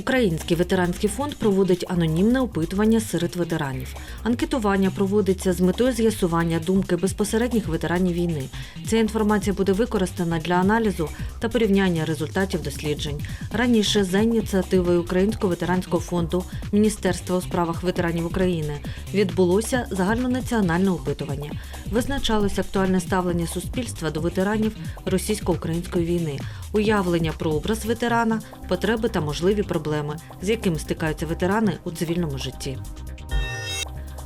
Український ветеранський фонд проводить анонімне опитування серед ветеранів. Анкетування проводиться з метою з'ясування думки безпосередніх ветеранів війни. Ця інформація буде використана для аналізу та порівняння результатів досліджень. Раніше за ініціативою Українського ветеранського фонду Міністерства у справах ветеранів України відбулося загальнонаціональне опитування. Визначалось актуальне ставлення суспільства до ветеранів російсько-української війни, уявлення про образ ветерана, потреби та можливі проблеми, з якими стикаються ветерани у цивільному житті.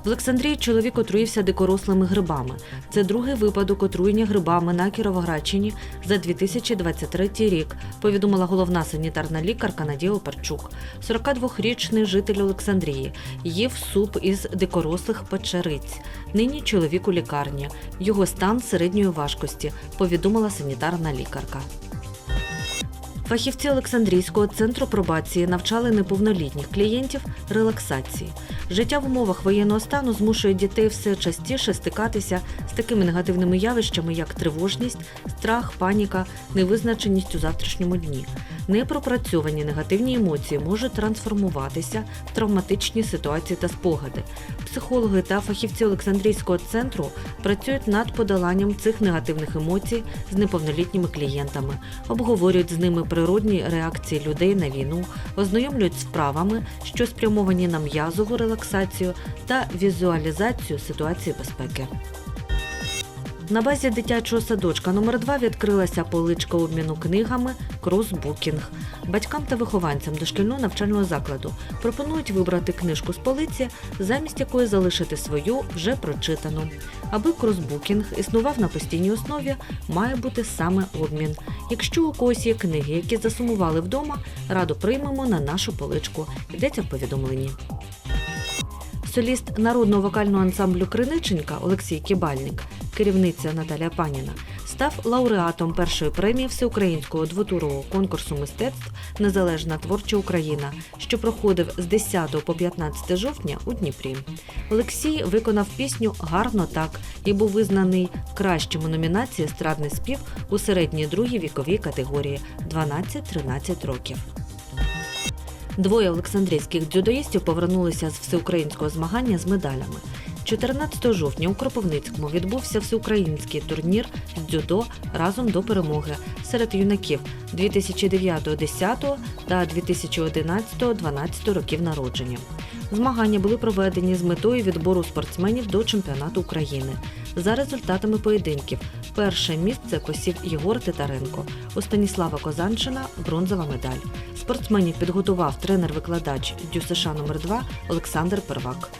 В Олександрії чоловік отруївся дикорослими грибами. Це другий випадок отруєння грибами на Кіровоградщині за 2023 рік, повідомила головна санітарна лікарка Надія Опарчук. 42-річний житель Олександрії їв суп із дикорослих печериць. Нині чоловік у лікарні. Його стан середньої важкості, повідомила санітарна лікарка. Фахівці Олександрійського центру пробації навчали неповнолітніх клієнтів релаксації. Життя в умовах воєнного стану змушує дітей все частіше стикатися з такими негативними явищами, як тривожність, страх, паніка, невизначеність у завтрашньому дні. Непропрацьовані негативні емоції можуть трансформуватися в травматичні ситуації та спогади. Психологи та фахівці Олександрійського центру працюють над подоланням цих негативних емоцій з неповнолітніми клієнтами, обговорюють з ними природні реакції людей на війну, ознайомлюють з вправами, що спрямовані на м'язову релаксацію та візуалізацію ситуації безпеки. На базі дитячого садочка номер 2 відкрилася поличка обміну книгами Кросбукінг. Батькам та вихованцям дошкільного навчального закладу пропонують вибрати книжку з полиці, замість якої залишити свою вже прочитану. Аби кросбукінг існував на постійній основі, має бути саме обмін. Якщо у когось є книги, які засумували вдома, радо приймемо на нашу поличку. Йдеться в повідомленні. Соліст народного вокального ансамблю Криниченька Олексій Кібальник, керівниця Наталія Паніна, став лауреатом першої премії всеукраїнського двотурового конкурсу мистецтв Незалежна творча Україна, що проходив з 10 по 15 жовтня у Дніпрі. Олексій виконав пісню Гарно так і був визнаний кращим у номінації Естрадний спів у середній другій віковій категорії 12-13 років. Двоє олександрійських дзюдоїстів повернулися з всеукраїнського змагання з медалями. 14 жовтня у Кропивницькому відбувся всеукраїнський турнір з дзюдо разом до перемоги серед юнаків 2009-10 та 2011-12 років народження. Змагання були проведені з метою відбору спортсменів до чемпіонату України. За результатами поєдинків перше місце посів Єгор Титаренко. У Станіслава Козанчина бронзова медаль. Спортсменів підготував тренер-викладач ДЮСШ номер 2 Олександр Первак.